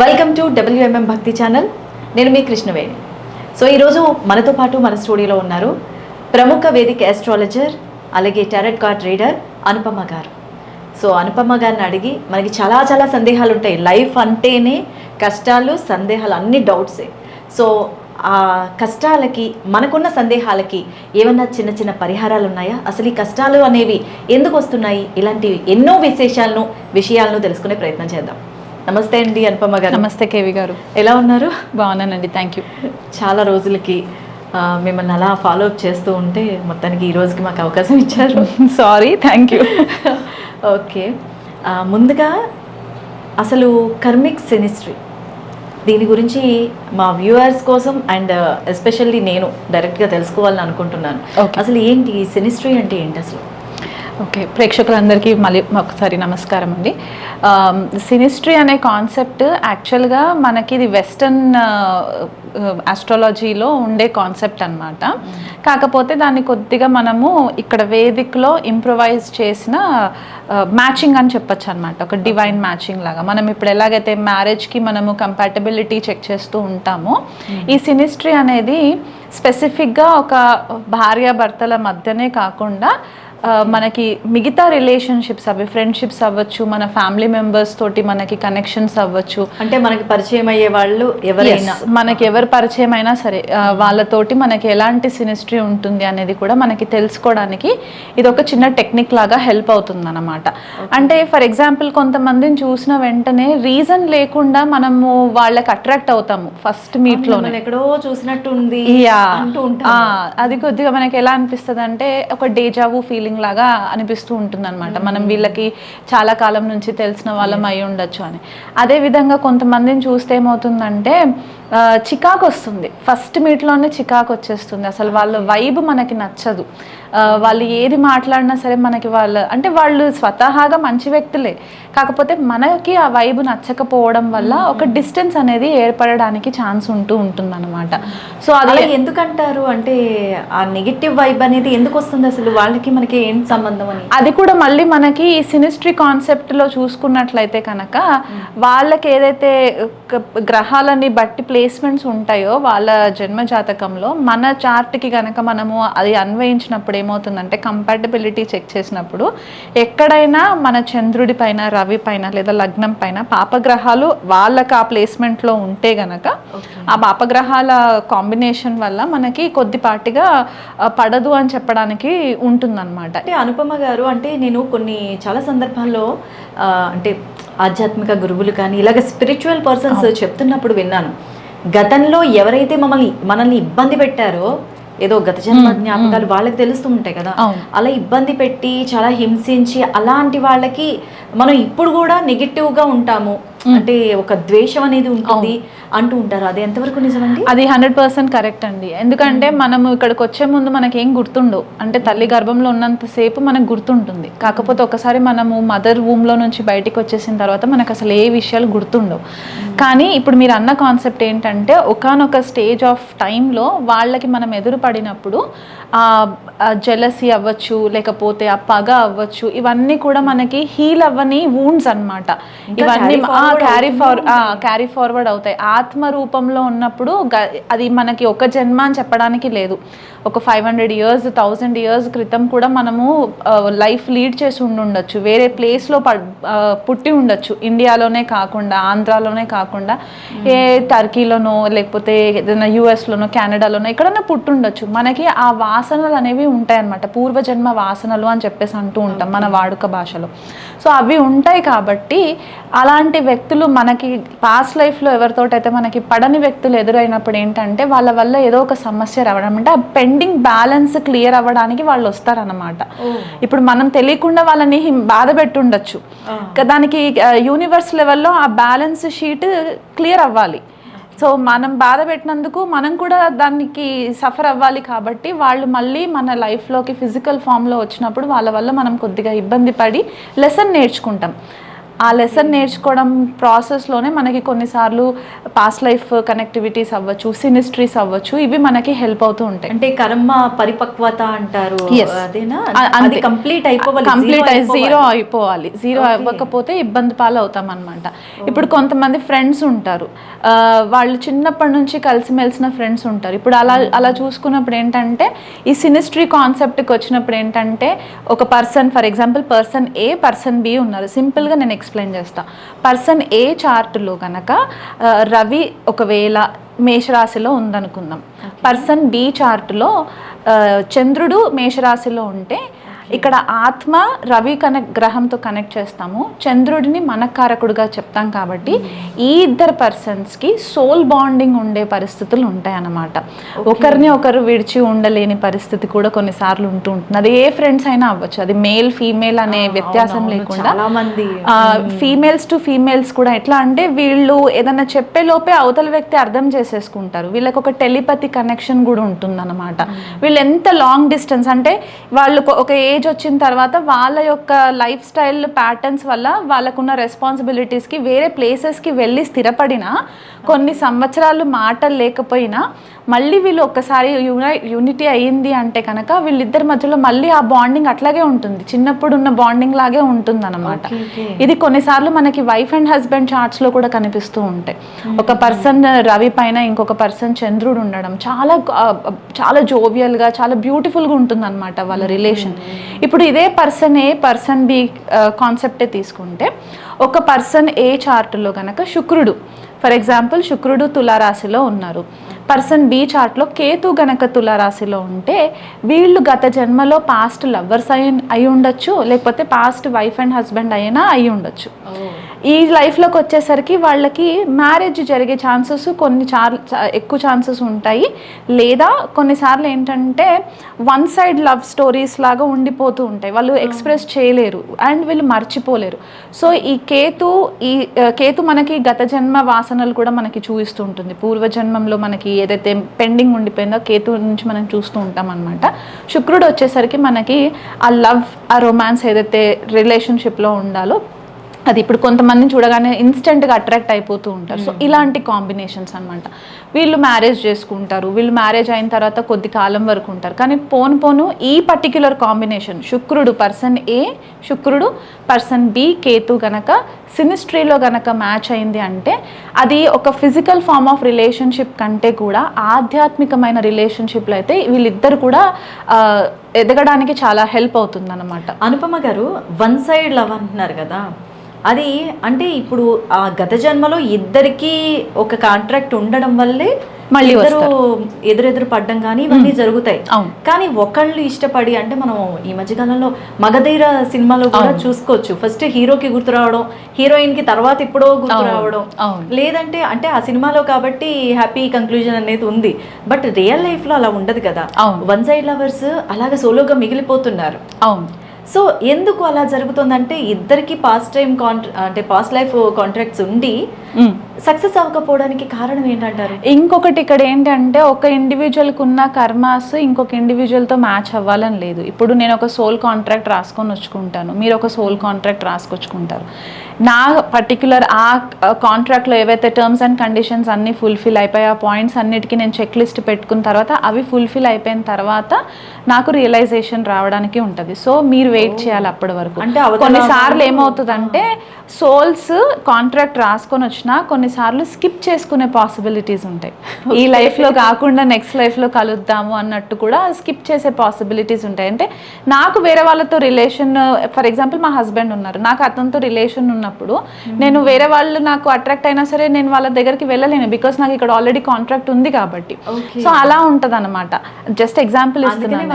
Welcome to డబ్ల్యూఎంఎం భక్తి channel నేను మీ Krishnaveni. So ఈరోజు మనతో పాటు మన స్టూడియోలో ఉన్నారు ప్రముఖ వేదిక ఆస్ట్రాలజర్ అలాగే టారెట్ కార్డ్ రీడర్ అనుపమ గారు. సో అనుపమ గారిని అడిగి మనకి చాలా చాలా సందేహాలు ఉంటాయి. లైఫ్ అంటేనే కష్టాలు సందేహాలు అన్ని డౌట్సే సో ఆ కష్టాలకి మనకున్న సందేహాలకి ఏమన్నా చిన్న చిన్న పరిహారాలు ఉన్నాయా? అసలు ఈ కష్టాలు అనేవి ఎందుకు వస్తున్నాయి? ఇలాంటి ఎన్నో విశేషాలను విషయాలను తెలుసుకునే ప్రయత్నం చేద్దాం. నమస్తే అండి అనుపమ గారు. నమస్తే కేవి గారు. ఎలా ఉన్నారు? బాగున్నానండి థ్యాంక్ యూ చాలా రోజులకి మిమ్మల్ని అలా ఫాలో అప్ చేస్తూ ఉంటే మొత్తానికి ఈ రోజుకి మాకు అవకాశం ఇచ్చారు. Sorry thank you okay. ముందుగా అసలు కర్మిక్ సెనిస్ట్రీ దీని గురించి మా వ్యూవర్స్ కోసం అండ్ ఎస్పెషల్లీ నేను డైరెక్ట్గా తెలుసుకోవాలని అనుకుంటున్నాను. అసలు ఏంటి సెనిస్ట్రీ అంటే ఏంటి అసలు? ఓకే ప్రేక్షకులందరికీ మళ్ళీ ఒకసారి నమస్కారం అండి. సినిస్ట్రీ అనే కాన్సెప్ట్ యాక్చువల్గా మనకి ఇది వెస్టర్న్ ఆస్ట్రాలజీలో ఉండే కాన్సెప్ట్ అన్నమాట. కాకపోతే దాన్ని కొద్దిగా మనము ఇక్కడ వేదిక్లో ఇంప్రొవైజ్ చేసిన మ్యాచింగ్ అని చెప్పొచ్చు అనమాట ఒక డివైన్ మ్యాచింగ్ లాగా. మనం ఇప్పుడు ఎలాగైతే మ్యారేజ్కి మనము కంపాటబిలిటీ చెక్ చేస్తూ ఉంటామో ఈ సినిస్ట్రీ అనేది స్పెసిఫిక్గా ఒక భార్యాభర్తల మధ్యనే కాకుండా మనకి మిగతా రిలేషన్షిప్స్ అవి ఫ్రెండ్షిప్స్ అవ్వచ్చు మన ఫ్యామిలీ మెంబర్స్ తోటి మనకి కనెక్షన్స్ అవ్వచ్చు. అంటే మనకి పరిచయం అయ్యే వాళ్ళు ఎవరైనా. మనకి ఎవరు పరిచయం అయినా సరే వాళ్ళతోటి మనకి ఎలాంటి సినిస్ట్రీ ఉంటుంది అనేది కూడా మనకి తెలుసుకోవడానికి ఇది ఒక చిన్న టెక్నిక్ లాగా హెల్ప్ అవుతుంది అనమాట అంటే ఫర్ ఎగ్జాంపుల్ కొంతమందిని చూసిన వెంటనే రీజన్ లేకుండా మనము వాళ్ళకి అట్రాక్ట్ అవుతాము ఫస్ట్ మీట్లోనే మిమ్మల్ని ఎక్కడో చూసినట్టు ఉంది యా అంటూ ఉంటాం ఆ, అది కొద్దిగా మనకి ఎలా అనిపిస్తుంది అంటే ఒక డేజావు ఫీలింగ్ లాగా అనిపిస్తూ ఉంటుంది అనమాట మనం వీళ్ళకి చాలా కాలం నుంచి తెలిసిన వాళ్ళం అయి ఉండొచ్చు అని. అదే విధంగా కొంతమందిని చూస్తే ఏమవుతుందంటే చికాకు వస్తుంది ఫస్ట్ మీట్లోనే చికాకు వచ్చేస్తుంది అసలు వాళ్ళ వైబ్ మనకి నచ్చదు. వాళ్ళు ఏది మాట్లాడినా సరే మనకి వాళ్ళ అంటే వాళ్ళు స్వతహాగా మంచి వ్యక్తులే. కాకపోతే మనకి ఆ వైబ్ నచ్చకపోవడం వల్ల ఒక డిస్టెన్స్ అనేది ఏర్పడడానికి ఛాన్స్ ఉంటూ ఉంటుంది అనమాట సో అది ఎందుకంటారు? అంటే ఆ నెగిటివ్ వైబ్ అనేది ఎందుకు వస్తుంది అసలు? వాళ్ళకి మనకి ఏంటి సంబంధం అని? అది కూడా మళ్ళీ మనకి ఈ సినిస్ట్రీ కాన్సెప్ట్లో చూసుకున్నట్లయితే కనుక వాళ్ళకి ఏదైతే గ్రహాలని బట్టి ప్లేస్మెంట్స్ ఉంటాయో వాళ్ళ జన్మ జాతకంలో మన చార్ట్కి కనుక మనము అది అన్వయించినప్పుడు ఏమవుతుందంటే కంపాటబిలిటీ చెక్ చేసినప్పుడు ఎక్కడైనా మన చంద్రుడి పైన రవి పైన లేదా లగ్నం పైన పాపగ్రహాలు వాళ్ళకి ఆ ప్లేస్మెంట్లో ఉంటే గనక ఆ పాపగ్రహాల కాంబినేషన్ వల్ల మనకి కొద్దిపాటిగా పడదు అని చెప్పడానికి ఉంటుందన్నమాట. అంటే అనుపమ గారు అంటే నేను కొన్ని చాలా సందర్భాల్లో అంటే ఆధ్యాత్మిక గురువులు కానీ ఇలాగ స్పిరిచువల్ పర్సన్స్ చెప్తున్నప్పుడు విన్నాను. గతంలో ఎవరైతే మమ్మల్ని మనల్ని ఇబ్బంది పెట్టారో ఏదో గత జన్మ జ్ఞాపకాలు వాళ్ళకి తెలుస్తూ ఉంటాయి కదా. అలా ఇబ్బంది పెట్టి చాలా హింసించి అలాంటి వాళ్ళకి మనం ఇప్పుడు కూడా నెగిటివ్గా ఉంటాము. అంటే ఒక ద్వేషం అనేది ఉంటుంది అంటూ ఉంటారు. అది ఎంతవరకు నిజమండి? అది హండ్రెడ్ పర్సెంట్ కరెక్ట్ అండి. ఎందుకంటే మనము ఇక్కడికి వచ్చే ముందు మనకేం గుర్తుండవు. అంటే తల్లి గర్భంలో ఉన్నంతసేపు మనకు గుర్తుంటుంది. కాకపోతే ఒకసారి మనము మదర్లో నుంచి బయటికి వచ్చేసిన తర్వాత మనకు అసలు ఏ విషయాలు గుర్తుండవు. కానీ ఇప్పుడు మీరు అన్న కాన్సెప్ట్ ఏంటంటే ఒకానొక స్టేజ్ ఆఫ్ టైంలో వాళ్ళకి మనం ఎదురు పడినప్పుడు ఆ జెలసీ అవ్వచ్చు లేకపోతే ఆ పగ అవ్వచ్చు ఇవన్నీ కూడా మనకి హీల్ అవ్వని వూండ్స్ అన్నమాట. ఇంకా ఇవన్నీ క్యారీ ఫార్ క్యారీ ఫార్వర్డ్ అవుతాయి. ఆత్మ రూపంలో ఉన్నప్పుడు అది మనకి ఒక జన్మ అని చెప్పడానికి లేదు. ఒక five hundred years thousand years క్రితం కూడా మనము లైఫ్ లీడ్ చేసి ఉండుండొచ్చు. వేరే ప్లేస్లో పుట్టి ఉండొచ్చు. ఇండియాలోనే కాకుండా ఆంధ్రాలోనే కాకుండా ఏ టర్కీలోనో లేకపోతే ఏదైనా యూఎస్లోనో కెనడాలోనో ఎక్కడైనా పుట్టుండొచ్చు. మనకి ఆ వాసనలు అనేవి ఉంటాయి అన్నమాట పూర్వజన్మ వాసనలు అని చెప్పేసి అంటూ ఉంటాం మన వాడుక భాషలో. సో అవి ఉంటాయి కాబట్టి అలాంటి వ్యక్తులు మనకి పాస్ట్ లైఫ్లో ఎవరితోటైతే మనకి పడని వ్యక్తులు ఎదురైనప్పుడు ఏంటంటే వాళ్ళ వల్ల ఏదో ఒక సమస్య రావడం. అంటే ఆ పెండింగ్ బ్యాలెన్స్ క్లియర్ అవ్వడానికి వాళ్ళు వస్తారన్నమాట. ఇప్పుడు మనం తెలియకుండా వాళ్ళని బాధ పెట్టుండొచ్చు. దానికి యూనివర్స్ లెవెల్లో ఆ బ్యాలెన్స్ షీట్ క్లియర్ అవ్వాలి. సో మనం బాధ పెట్టినందుకు మనం కూడా దానికి సఫర్ అవ్వాలి కాబట్టి వాళ్ళు మళ్ళీ మన లైఫ్లోకి ఫిజికల్ ఫామ్లో వచ్చినప్పుడు వాళ్ళ వల్ల మనం కొద్దిగా ఇబ్బంది పడి లెసన్ నేర్చుకుంటాం. ఆ లెసన్ నేర్చుకోవడం ప్రాసెస్లోనే మనకి కొన్నిసార్లు పాస్ట్ లైఫ్ కనెక్టివిటీస్ అవ్వచ్చు సినిస్ట్రీస్ అవ్వచ్చు ఇవి మనకి హెల్ప్ అవుతూ ఉంటాయి. అంటే కర్మ పరిపక్వత అంటారు అది. కంప్లీట్ అయిపోవాలి కంప్లీట్. జీరో అయిపోవాలి. జీరో. అవ్వకపోతే ఇబ్బంది పాలు అవుతాం అనమాట ఇప్పుడు కొంతమంది ఫ్రెండ్స్ ఉంటారు. వాళ్ళు చిన్నప్పటి నుంచి కలిసిమెలిసిన ఫ్రెండ్స్ ఉంటారు. ఇప్పుడు అలా అలా చూసుకున్నప్పుడు ఏంటంటే ఈ సినిస్ట్రీ కాన్సెప్ట్కి వచ్చినప్పుడు ఏంటంటే ఒక person for example person A person B ఉన్నారు. సింపుల్గా నేను ఎక్స్ప్లెయిన్ చేస్తా. పర్సన్ ఏ చార్ట్లో కనుక రవి ఒకవేళ మేషరాశిలో ఉందనుకుందాం. పర్సన్ బి చార్ట్లో చంద్రుడు మేషరాశిలో ఉంటే ఇక్కడ ఆత్మ రవి కనెక్ట్ గ్రహంతో కనెక్ట్ చేస్తాము. చంద్రుడిని మనకారకుడుగా చెప్తాం కాబట్టి ఈ ఇద్దరు పర్సన్స్కి సోల్ బాండింగ్ ఉండే పరిస్థితులు ఉంటాయి అన్నమాట ఒకరిని ఒకరు విడిచి ఉండలేని పరిస్థితి కూడా కొన్నిసార్లు ఉంటూ ఉంటుంది. అది ఏ ఫ్రెండ్స్ అయినా అవ్వచ్చు. అది మేల్ ఫీమేల్ అనే వ్యత్యాసం లేకుండా ఫీమేల్స్ టు ఫీమేల్స్ కూడా ఎట్లా అంటే వీళ్ళు ఏదైనా చెప్పే లోపే అవతల వ్యక్తి అర్థం చేసేసుకుంటారు. వీళ్ళకి ఒక టెలిపతి కనెక్షన్ కూడా ఉంటుంది అనమాట వీళ్ళు ఎంత లాంగ్ డిస్టెన్స్ అంటే వాళ్ళు ఒక ఏజ్ వచ్చిన తర్వాత వాళ్ళ యొక్క లైఫ్ స్టైల్ ప్యాటర్న్స్ వల్ల వాళ్ళకున్న రెస్పాన్సిబిలిటీస్కి వేరే ప్లేసెస్కి వెళ్ళి స్థిరపడినా కొన్ని సంవత్సరాలు మాటలు లేకపోయినా మళ్ళీ వీళ్ళు ఒక్కసారి యూనై యూనిటీ అయ్యింది అంటే కనుక వీళ్ళిద్దరి మధ్యలో మళ్ళీ ఆ బాండింగ్ అట్లాగే ఉంటుంది. చిన్నప్పుడు ఉన్న బాండింగ్ లాగే ఉంటుంది అనమాట. ఇది కొన్నిసార్లు మనకి వైఫ్ అండ్ హస్బెండ్ చార్ట్స్లో కూడా కనిపిస్తూ ఉంటాయి. ఒక పర్సన్ రవి పైన ఇంకొక పర్సన్ చంద్రుడు ఉండడం చాలా చాలా జోవియల్గా చాలా బ్యూటిఫుల్గా ఉంటుంది అనమాట వాళ్ళ రిలేషన్. ఇప్పుడు ఇదే పర్సన్ ఏ పర్సన్ బి కాన్సెప్టే తీసుకుంటే ఒక పర్సన్ ఏ చార్ట్లో కనుక శుక్రుడు ఫర్ ఎగ్జాంపుల్ శుక్రుడు తులారాశిలో ఉన్నారు. పర్సన్ బి చార్ట్లో కేతు గనక తులారాశిలో ఉంటే వీళ్ళు గత జన్మలో పాస్ట్ లవర్స్ అయి అయి ఉండొచ్చు లేకపోతే పాస్ట్ వైఫ్ అండ్ హస్బెండ్ అయినా అయి ఉండొచ్చు. ఈ లైఫ్లోకి వచ్చేసరికి వాళ్ళకి మ్యారేజ్ జరిగే ఛాన్సెస్ కొన్ని చార్ చా- ఎక్కువ ఛాన్సెస్ ఉంటాయి. లేదా కొన్నిసార్లు ఏంటంటే వన్ సైడ్ లవ్ స్టోరీస్ లాగా ఉండిపోతూ ఉంటాయి. వాళ్ళు ఎక్స్ప్రెస్ చేయలేరు అండ్ వీళ్ళు మర్చిపోలేరు. సో ఈ కేతు ఈ కేతు మనకి గత జన్మ వాసనలు కూడా మనకి చూపిస్తూ ఉంటుంది. పూర్వజన్మంలో మనకి ఏదైతే పెండింగ్ ఉండిపోయిందో కేతు నుంచి మనం చూస్తూ ఉంటాం అనమాట శుక్రుడు వచ్చేసరికి మనకి ఆ లవ్ ఆ రొమాన్స్ ఏదైతే రిలేషన్షిప్లో ఉండాలో అది ఇప్పుడు కొంతమందిని చూడగానే ఇన్స్టెంట్గా అట్రాక్ట్ అయిపోతూ ఉంటారు. సో ఇలాంటి కాంబినేషన్స్ అన్నమాట. వీళ్ళు మ్యారేజ్ చేసుకుంటారు. వీళ్ళు మ్యారేజ్ అయిన తర్వాత కొద్ది కాలం వరకు ఉంటారు. కానీ పోను పోను ఈ పర్టిక్యులర్ కాంబినేషన్ శుక్రుడు పర్సన్ ఏ శుక్రుడు పర్సన్ బి కేతు గనక సినిస్ట్రీలో గనక మ్యాచ్ అయింది అంటే అది ఒక ఫిజికల్ ఫార్మ్ ఆఫ్ రిలేషన్షిప్ కంటే కూడా ఆధ్యాత్మికమైన రిలేషన్షిప్లో అయితే వీళ్ళిద్దరు కూడా ఎదగడానికి చాలా హెల్ప్ అవుతుంది అనుపమ గారు వన్ సైడ్ లవ్ అంటున్నారు కదా. అది అంటే ఇప్పుడు ఆ గత జన్మలో ఇద్దరికి ఒక కాంట్రాక్ట్ ఉండడం వల్లే మళ్ళీ ఇద్దరు ఎదురెదురు పడ్డం కానీ ఇవన్నీ జరుగుతాయి. కానీ ఒకళ్ళు ఇష్టపడి అంటే మనం ఈ మధ్యకాలంలో మగధీర సినిమాలో కూడా చూసుకోవచ్చు. ఫస్ట్ హీరోకి గుర్తు రావడం హీరోయిన్కి తర్వాత ఇప్పుడో గుర్తు. రావడం. లేదంటే అంటే ఆ సినిమాలో కాబట్టి హ్యాపీ కంక్లూజన్ అనేది ఉంది. బట్ రియల్ లైఫ్లో అలా ఉండదు కదా. వన్ సైడ్ లవర్స్ అలాగే సోలోగా మిగిలిపోతున్నారు. అవును. సో ఎందుకు అలా జరుగుతుందంటే ఇద్దరికి పాస్ట్ టైం కాంట్రా అంటే పాస్ట్ లైఫ్ కాంట్రాక్ట్స్ ఉండి సక్సెస్ అవ్వకపోవడానికి కారణం ఏంటంటారు? ఇంకొకటి ఇక్కడ ఏంటంటే ఒక ఇండివిజువల్కి ఉన్న కర్మాస్ ఇంకొక ఇండివిజువల్తో మ్యాచ్ అవ్వాలని లేదు. ఇప్పుడు నేను ఒక సోల్ కాంట్రాక్ట్ రాసుకొని వచ్చుకుంటాను. మీరు ఒక సోల్ కాంట్రాక్ట్ రాసుకొచ్చుకుంటారు. నా పర్టికులర్ ఆ కాంట్రాక్ట్లో ఏవైతే టర్మ్స్ అండ్ కండిషన్స్ అన్నీ ఫుల్ఫిల్ అయిపోయి ఆ పాయింట్స్ అన్నిటికీ నేను చెక్ లిస్ట్ పెట్టుకున్న తర్వాత అవి ఫుల్ఫిల్ అయిపోయిన తర్వాత నాకు రియలైజేషన్ రావడానికి ఉంటుంది. సో మీరు వెయిట్ చేయాలి అప్పటి వరకు. అంటే కొన్నిసార్లు ఏమవుతుందంటే సోల్స్ కాంట్రాక్ట్ రాసుకొని వచ్చినా కొన్నిసార్లు స్కిప్ చేసుకునే పాసిబిలిటీస్ ఉంటాయి. ఈ లైఫ్లో కాకుండా నెక్స్ట్ లైఫ్లో కలుద్దాము అన్నట్టు కూడా స్కిప్ చేసే పాసిబిలిటీస్ ఉంటాయి. అంటే నాకు వేరే వాళ్ళతో రిలేషన్ ఫర్ ఎగ్జాంపుల్ మా హస్బెండ్ ఉన్నారు. నాకు అతనితో రిలేషన్ ఉన్నప్పుడు నేను వేరే వాళ్ళు నాకు అట్రాక్ట్ అయినా సరే నేను వాళ్ళ దగ్గరికి వెళ్ళలేను బికాస్ నాకు ఇక్కడ ఆల్రెడీ కాంట్రాక్ట్ ఉంది కాబట్టి. సో అలా ఉంటుంది అనమాట జస్ట్ ఎగ్జాంపుల్ ఇస్తున్నాను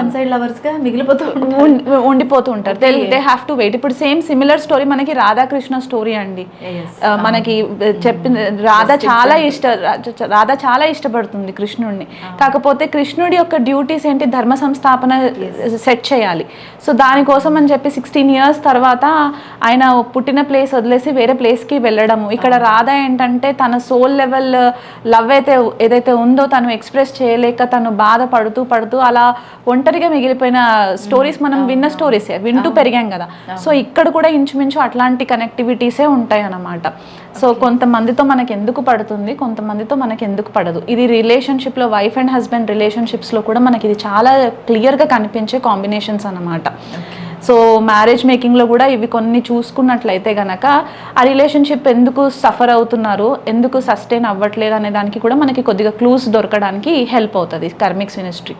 ఉండిపోతూ ఉంటారు. They they have to wait ఇప్పుడు సేమ్ సిమిలర్ స్టోరీ మనకి రాధాకృష్ణ స్టోరీ అండి. ఆ, మనకి చెప్పిన రాధ చాలా ఇష్ట రాధ చాలా ఇష్టపడుతుంది కృష్ణుడిని. కాకపోతే కృష్ణుడి యొక్క డ్యూటీస్ ఏంటి? ధర్మ సంస్థాపన సెట్ చేయాలి. సో దానికోసం అని చెప్పి సిక్స్టీన్ ఇయర్స్ తర్వాత ఆయన పుట్టిన ప్లేస్ వదిలేసి వేరే ప్లేస్కి వెళ్ళడము. ఇక్కడ రాధ ఏంటంటే తన సోల్ లెవెల్ లవ్ అయితే ఏదైతే ఉందో తను ఎక్స్ప్రెస్ చేయలేక తను బాధపడుతూ పడుతూ అలా ఒంటరిగా మిగిలిపోయిన స్టోరీస్ మనం విన్న స్టోరీసే వింటూ పెరిగాం కదా. సో ఇక్కడ కూడా ఇంచుమించు అట్లాంటి కనెక్టివిటీసే ఉంటాయి అన్నమాట సో కొంతమందితో మనకి ఎందుకు పడుతుంది? కొంతమందితో మనకి ఎందుకు పడదు? ఇది రిలేషన్షిప్లో వైఫ్ అండ్ హస్బెండ్ రిలేషన్షిప్స్లో కూడా మనకి ఇది చాలా క్లియర్గా కనిపించే కాంబినేషన్స్ అన్నమాట. సో మ్యారేజ్ మేకింగ్లో కూడా ఇవి కొన్ని చూసుకున్నట్లయితే గనక ఆ రిలేషన్షిప్ ఎందుకు సఫర్ అవుతున్నారు? ఎందుకు సస్టైన్ అవ్వట్లేదు అనే దానికి కూడా మనకి కొద్దిగా క్లూస్ దొరకడానికి హెల్ప్ అవుతుంది కర్మిక్స్ మినిస్ట్రీ